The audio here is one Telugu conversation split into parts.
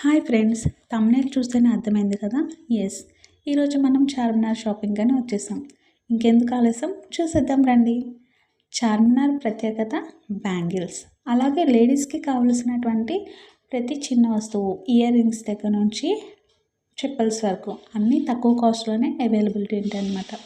హాయ్ ఫ్రెండ్స్ తమ్నేల్ చూస్తేనే అర్థమైంది కదా? ఎస్ ఈరోజు మనం చార్మినార్ షాపింగ్ అని వచ్చేసాం. ఇంకెందుకు ఆలస్యం? చూసేద్దాం రండి. చార్మినార్ ప్రత్యేకత బ్యాంగిల్స్. అలాగే లేడీస్కి కావలసినటువంటి ప్రతి చిన్న వస్తువు ఇయర్ రింగ్స్ దగ్గర నుంచి చెప్పల్స్ వరకు అన్నీ తక్కువ కాస్ట్లోనే అవైలబిలిటీ ఉంటాయన్నమాట.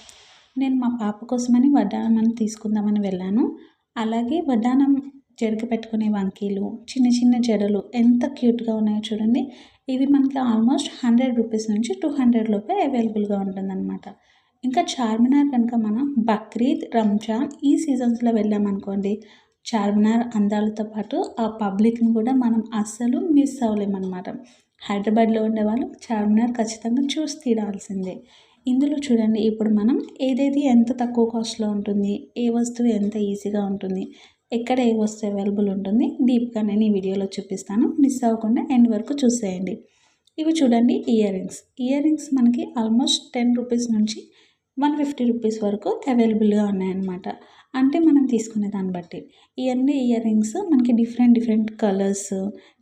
నేను మా పాప కోసమని వడ్డానం తీసుకుందామని వెళ్ళాను. అలాగే వడ్డానం జడకి పెట్టుకునే వంకీలు చిన్న చిన్న జడలు ఎంత క్యూట్గా ఉన్నాయో చూడండి. ఇవి మనకి ఆల్మోస్ట్ హండ్రెడ్ రూపీస్ నుంచి టూ హండ్రెడ్ లోపే అవైలబుల్గా ఉంటుందన్నమాట. ఇంకా చార్మినార్ కనుక మనం బక్రీద్ రంజాన్ ఈ సీజన్స్లో వెళ్ళామనుకోండి చార్మినార్ అందాలతో పాటు ఆ పబ్లిక్ని కూడా మనం అస్సలు మిస్ అవ్వలేమన్నమాట. హైదరాబాద్లో ఉండేవాళ్ళు చార్మినార్ ఖచ్చితంగా చూసి తీరాల్సిందే. ఇందులో చూడండి ఇప్పుడు మనం ఏదేది ఎంత తక్కువ కాస్ట్లో ఉంటుంది ఏ వస్తువు ఎంత ఈజీగా ఉంటుంది ఎక్కడ ఏ వస్తువు అవైలబుల్ ఉంటుంది డీప్గా నేను ఈ వీడియోలో చూపిస్తాను. మిస్ అవ్వకుండా ఎండ్ వరకు చూసేయండి. ఇవి చూడండి ఇయర్ రింగ్స్ ఇయర్ రింగ్స్ మనకి ఆల్మోస్ట్ టెన్ రూపీస్ నుంచి వన్ ఫిఫ్టీ రూపీస్ వరకు అవైలబుల్గా ఉన్నాయన్నమాట. అంటే మనం తీసుకునే దాన్ని బట్టి. ఇవన్నీ ఇయర్ రింగ్స్ మనకి డిఫరెంట్ డిఫరెంట్ కలర్స్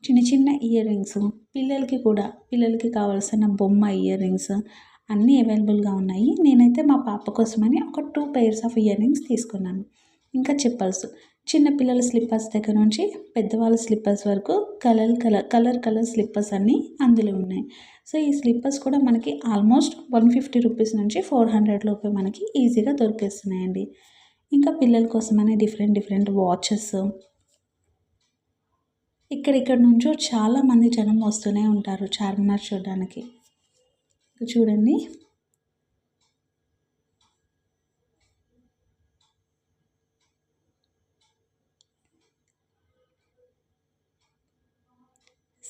చిన్న చిన్న ఇయర్ రింగ్స్ పిల్లలకి కూడా పిల్లలకి కావాల్సిన బొమ్మ ఇయర్ రింగ్స్ అన్నీ అవైలబుల్గా ఉన్నాయి. నేనైతే మా పాప కోసమని ఒక two pairs of ear rings తీసుకున్నాను. ఇంకా చెప్పల్స్. చిన్నపిల్లల స్లిప్పర్స్ దగ్గర నుంచి పెద్దవాళ్ళ స్లిప్పర్స్ వరకు colour colour colour colour slippers అన్నీ అందులో ఉన్నాయి. సో ఈ స్లిప్పర్స్ కూడా మనకి ఆల్మోస్ట్ వన్ ఫిఫ్టీ రూపీస్ నుంచి ఫోర్ హండ్రెడ్ లోపే మనకి ఈజీగా దొరికేస్తున్నాయండి. ఇంకా పిల్లల కోసమనే డిఫరెంట్ డిఫరెంట్ వాచెస్ ఇక్కడిక్కడ నుంచో చాలామంది జనం వస్తూనే ఉంటారు చార్మినార్ చూడడానికి. చూడండి.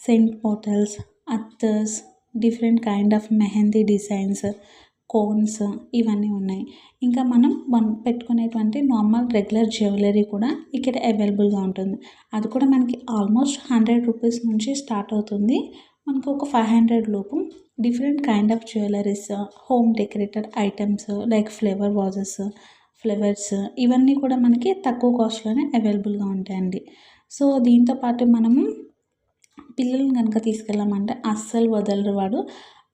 Scent bottles attars different kind of mehndi designs cones ఇవన్నీ ఉన్నాయి. ఇంకా మనం మనం పెట్టుకునేటువంటి నార్మల్ రెగ్యులర్ జ్యువెలరీ కూడా ఇక్కడ అవైలబుల్గా ఉంటుంది. అది కూడా మనకి ఆల్మోస్ట్ హండ్రెడ్ రూపీస్ నుంచి స్టార్ట్ అవుతుంది. మనకు ఒక ఫైవ్ హండ్రెడ్ లోపు different kind of jewelleries home decorated items like flower vases flowers ఇవన్నీ కూడా మనకి తక్కువ కాస్ట్లోనే అవైలబుల్గా ఉంటాయండి. సో దీంతో పాటు మనము పిల్లల్ని కనుక తీసుకెళ్ళామంటే అస్సలు వదలరు వాడు.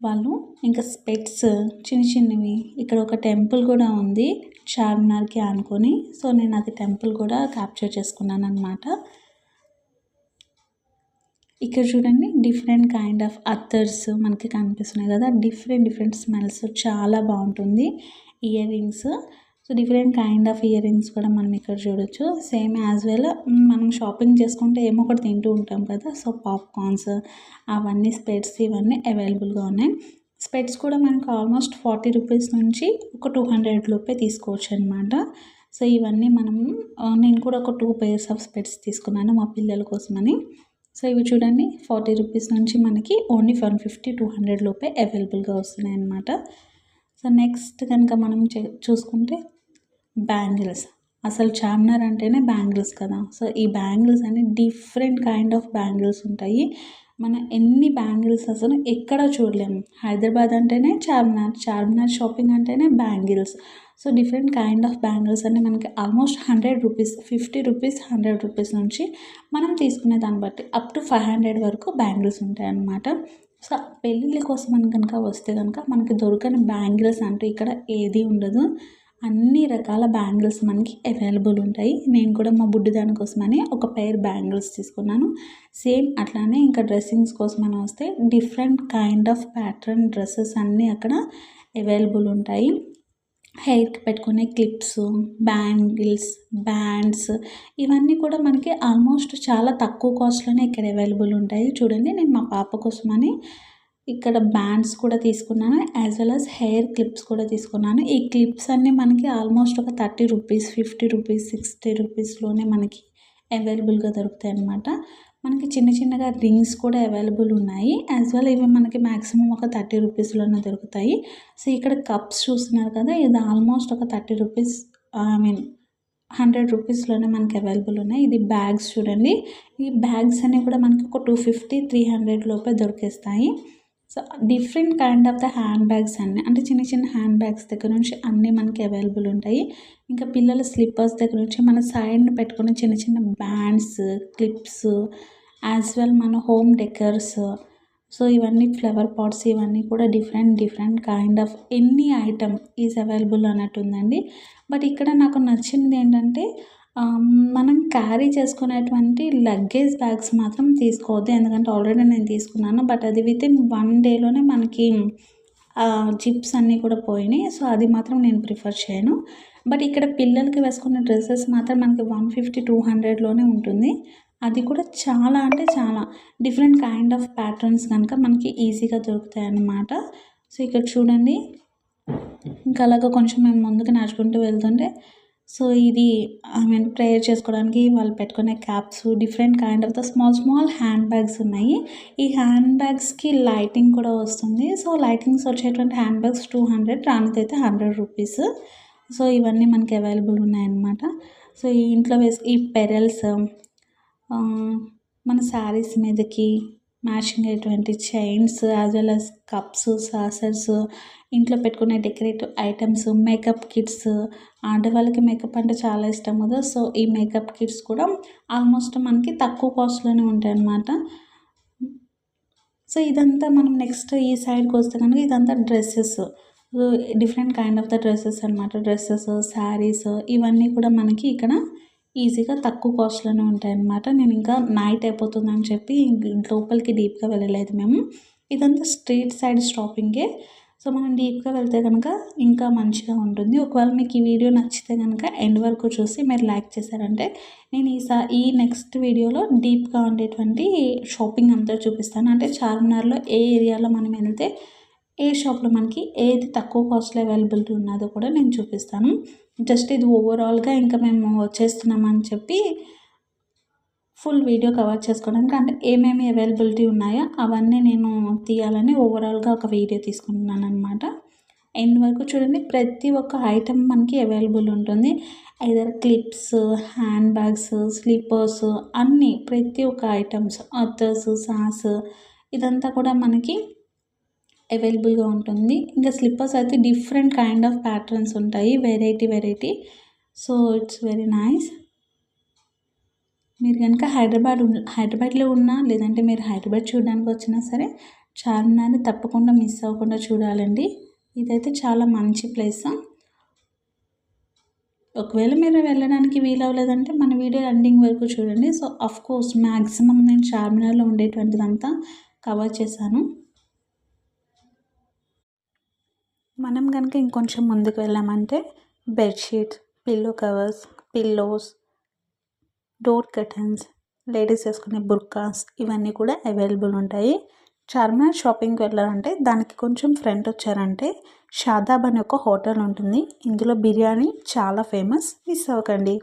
వాళ్ళు ఇంకా స్పెట్స్ చిన్న చిన్నవి. ఇక్కడ ఒక టెంపుల్ కూడా ఉంది చార్మినార్కి అనుకొని. సో నేను అది టెంపుల్ కూడా క్యాప్చర్ చేసుకున్నాను అనమాట ఇక్కడ చూడండి డిఫరెంట్ కైండ్ ఆఫ్ అత్తర్స్ మనకి కనిపిస్తున్నాయి కదా. డిఫరెంట్ డిఫరెంట్ స్మెల్స్ చాలా బాగుంటుంది. Earrings so different kind of earrings కూడా మనం ఇక్కడ చూడొచ్చు. సేమ్ యాజ్ వెల్ మనం షాపింగ్ చేసుకుంటే ఏమో ఒకటి తింటూ ఉంటాం కదా. సో పాప్కార్న్స్ అవన్నీ స్పెట్స్ ఇవన్నీ అవైలబుల్గా ఉన్నాయి. స్పెట్స్ కూడా మనకు ఆల్మోస్ట్ ఫార్టీ రూపీస్ నుంచి ఒక టూ హండ్రెడ్ లోపే తీసుకోవచ్చు అనమాట సో ఇవన్నీ మనం నేను కూడా ఒక టూ పేర్స్ ఆఫ్ స్పెట్స్ తీసుకున్నాను మా పిల్లల కోసమని. సో ఇవి చూడండి ఫార్టీ రూపీస్ నుంచి మనకి only one fifty two hundred లోపే అవైలబుల్గా వస్తున్నాయి అన్నమాట సో నెక్స్ట్ కనుక మనం చూసుకుంటే బ్యాంగిల్స్. అసలు చార్మినార్ అంటేనే బ్యాంగిల్స్ కదా. సో ఈ బ్యాంగిల్స్ అన్ని డిఫరెంట్ కైండ్ ఆఫ్ బ్యాంగిల్స్ ఉంటాయి. మనం ఎన్ని బ్యాంగిల్స్ అసలు ఎక్కడ చూడలేము హైదరాబాద్ అంటేనే చార్మినార్ చార్మినార్ షాపింగ్ అంటేనే bangles. So different kind of bangles అన్ని మనకి almost hundred rupees fifty rupees hundred rupees నుంచి మనం తీసుకునే దాన్ని బట్టి అప్ టు ఫైవ్ హండ్రెడ్ వరకు బ్యాంగిల్స్ ఉంటాయి అన్నమాట. సో పెళ్ళిళ్ళ కోసం కనుక వస్తే కనుక మనకి దొరకని బ్యాంగిల్స్ అంటూ ఇక్కడ ఏది ఉండదు. అన్ని రకాల బ్యాంగిల్స్ మనకి అవైలబుల్ ఉంటాయి. నేను కూడా మా బుడ్డి దానికోసమని ఒక పెయిర్ బ్యాంగిల్స్ తీసుకున్నాను. సేమ్ అట్లానే ఇంకా డ్రెస్సింగ్స్ కోసమని వస్తే different kind of pattern dresses అన్నీ అక్కడ అవైలబుల్ ఉంటాయి. హెయిర్కి పెట్టుకునే క్లిప్స్ బ్యాంగిల్స్ బ్యాండ్స్ ఇవన్నీ కూడా మనకి ఆల్మోస్ట్ చాలా తక్కువ కాస్ట్లోనే ఇక్కడ అవైలబుల్ ఉంటాయి. చూడండి నేను మా పాప కోసమని ఇక్కడ బ్యాండ్స్ కూడా తీసుకున్నాను as well as hair clips కూడా తీసుకున్నాను. ఈ క్లిప్స్ అన్నీ మనకి ఆల్మోస్ట్ ఒక thirty rupees fifty rupees sixty రూపీస్లోనే మనకి అవైలబుల్గా దొరుకుతాయి అన్నమాట. మనకి చిన్న చిన్నగా రింగ్స్ కూడా అవైలబుల్ ఉన్నాయి. యాజ్ వెల్ ఇవి మనకి మ్యాక్సిమం ఒక థర్టీ రూపీస్లోనే దొరుకుతాయి. సో ఇక్కడ కప్స్ చూస్తున్నారు కదా ఇది ఆల్మోస్ట్ ఒక thirty rupees I mean hundred రూపీస్లోనే మనకి అవైలబుల్ ఉన్నాయి. ఇది బ్యాగ్స్ చూడండి. ఈ బ్యాగ్స్ అనేవి కూడా మనకి ఒక టూ ఫిఫ్టీ త్రీ హండ్రెడ్ లోపే దొరికేస్తాయి. So different kind of the handbags అన్నీ అంటే చిన్న చిన్న హ్యాండ్ బ్యాగ్స్ దగ్గర నుంచి అన్నీ మనకి అవైలబుల్ ఉంటాయి. ఇంకా పిల్లల స్లిప్పర్స్ దగ్గర నుంచి మన సైడ్ని పెట్టుకున్న చిన్న చిన్న బ్యాండ్స్ క్లిప్స్ యాజ్ వెల్ మన హోమ్ డెకర్స్ సో ఇవన్నీ ఫ్లవర్ పాట్స్ ఇవన్నీ కూడా different different kind of any item is available అన్నట్టు ఉందండి బట్ ఇక్కడ నాకు నచ్చింది ఏంటంటే మనం క్యారీ చేసుకునేటువంటి లగేజ్ బ్యాగ్స్ మాత్రం తీసుకోవద్దు. ఎందుకంటే ఆల్రెడీ నేను తీసుకున్నాను. బట్ అది విత్ ఇన్ వన్ డేలోనే మనకి జిప్స్ అన్నీ కూడా పోయినాయి. సో అది మాత్రం నేను ప్రిఫర్ చేయను. బట్ ఇక్కడ పిల్లలకి వేసుకున్న డ్రెస్సెస్ మాత్రం మనకి వన్ ఫిఫ్టీ టూ హండ్రెడ్లోనే ఉంటుంది. అది కూడా చాలా అంటే చాలా. డిఫరెంట్ కైండ్ ఆఫ్ ప్యాటర్న్స్ కనుక మనకి ఈజీగా దొరుకుతాయి అన్నమాట సో ఇక్కడ చూడండి. ఇంకా అలాగ కొంచెం మేము ముందుకు నడుచుకుంటూ వెళ్తుంటే సో ఇది ఐ మీన్ ప్రేయర్ చేసుకోవడానికి వాళ్ళు పెట్టుకునే caps different kind of the small small handbags ఉన్నాయి. ఈ హ్యాండ్ బ్యాగ్స్కి లైటింగ్ కూడా వస్తుంది. సో లైటింగ్స్ వచ్చేటువంటి హ్యాండ్ బ్యాగ్స్ టూ హండ్రెడ్ రానిదైతే హండ్రెడ్ రూపీస్ సో ఇవన్నీ మనకి అవైలబుల్ ఉన్నాయన్నమాట. సో ఈ ఇంట్లో వేసి ఈ పెరల్స్ మన శారీస్ మీదకి మ్యాచింగ్ అయ్యేటువంటి chains as well as cups saucers ఇంట్లో పెట్టుకునే డెకరేటివ్ ఐటమ్స్ మేకప్ కిట్స్ ఆడవాళ్ళకి మేకప్ అంటే చాలా ఇష్టం కదా సో ఈ మేకప్ కిట్స్ కూడా ఆల్మోస్ట్ మనకి తక్కువ కాస్ట్లోనే ఉంటాయి అన్నమాట సో ఇదంతా మనం నెక్స్ట్ ఈ సైడ్కి వస్తే కనుక ఇదంతా dresses different kind of the dresses అనమాట డ్రెస్సెస్ శారీస్ ఇవన్నీ కూడా మనకి ఇక్కడ ఈజీగా తక్కువ కాస్ట్లోనే ఉంటాయి అన్నమాట నేను ఇంకా నైట్ అయిపోతుందని చెప్పి లోపలికి డీప్గా వెళ్ళలేదు మేము. ఇదంతా స్ట్రీట్ సైడ్ స్టాపింగే. సో మనం డీప్గా వెళ్తే కనుక ఇంకా మంచిగా ఉంటుంది. ఒకవేళ మీకు ఈ వీడియో నచ్చితే కనుక ఎండ్ వరకు చూసి మీరు లైక్ చేశారంటే నేను ఈసా ఈ నెక్స్ట్ వీడియోలో డీప్గా ఉండేటువంటి షాపింగ్ అంతా చూపిస్తాను. అంటే చార్మినార్లో ఏ ఏరియాలో మనం వెళ్తే ఏ షాప్లో మనకి ఏది తక్కువ కాస్ట్లో అవైలబిలిటీ ఉన్నదో కూడా నేను చూపిస్తాను. జస్ట్ ఇది ఓవరాల్గా ఇంకా మేము వచ్చేస్తున్నామని చెప్పి ఫుల్ వీడియో కవర్ చేసుకోవడానికి అంటే ఏమేమి అవైలబిలిటీ ఉన్నాయో అవన్నీ నేను తీయాలని ఓవరాల్గా ఒక వీడియో తీసుకుంటున్నాను అనమాట ఎండ్ వరకు చూడండి ప్రతి ఒక్క ఐటెం మనకి అవైలబుల్ ఉంటుంది. Either clips hand bags slippers అన్నీ ప్రతి ఒక్క ఐటమ్స్ అత్తర్స్ సాస్ ఇదంతా కూడా మనకి అవైలబుల్గా ఉంటుంది. ఇంకా స్లిప్పర్స్ అయితే డిఫరెంట్ కైండ్ ఆఫ్ ప్యాటర్న్స్ ఉంటాయి. Variety variety. So it's very nice. మీరు కనుక హైదరాబాద్ హైదరాబాద్లో ఉన్నా లేదంటే మీరు హైదరాబాద్ చూడడానికి వచ్చినా సరే చార్మినార్ని తప్పకుండా మిస్ అవ్వకుండా చూడాలండి. ఇదైతే చాలా మంచి ప్లేస్. ఒకవేళ మీరు వెళ్ళడానికి వీలవ్వలేదంటే మన వీడియో ఎండింగ్ వరకు చూడండి. సో అఫ్ కోర్స్ మ్యాక్సిమం నేను చార్మినార్లో ఉండేటువంటిదంతా కవర్ చేశాను. మనం కనుక ఇంకొంచెం ముందుకు వెళ్ళామంటే bedsheets pillow covers pillows door curtains ladies వేసుకునే బుర్కాస్ ఇవన్నీ కూడా అవైలబుల్ ఉంటాయి. చార్మినార్ షాపింగ్కి వెళ్ళాలంటే దానికి కొంచెం ఫ్రంట్ వచ్చారంటే షాదాబ్ అనే ఒక హోటల్ ఉంటుంది. ఇందులో బిర్యానీ చాలా ఫేమస్ మిస్ అవ్వకండి.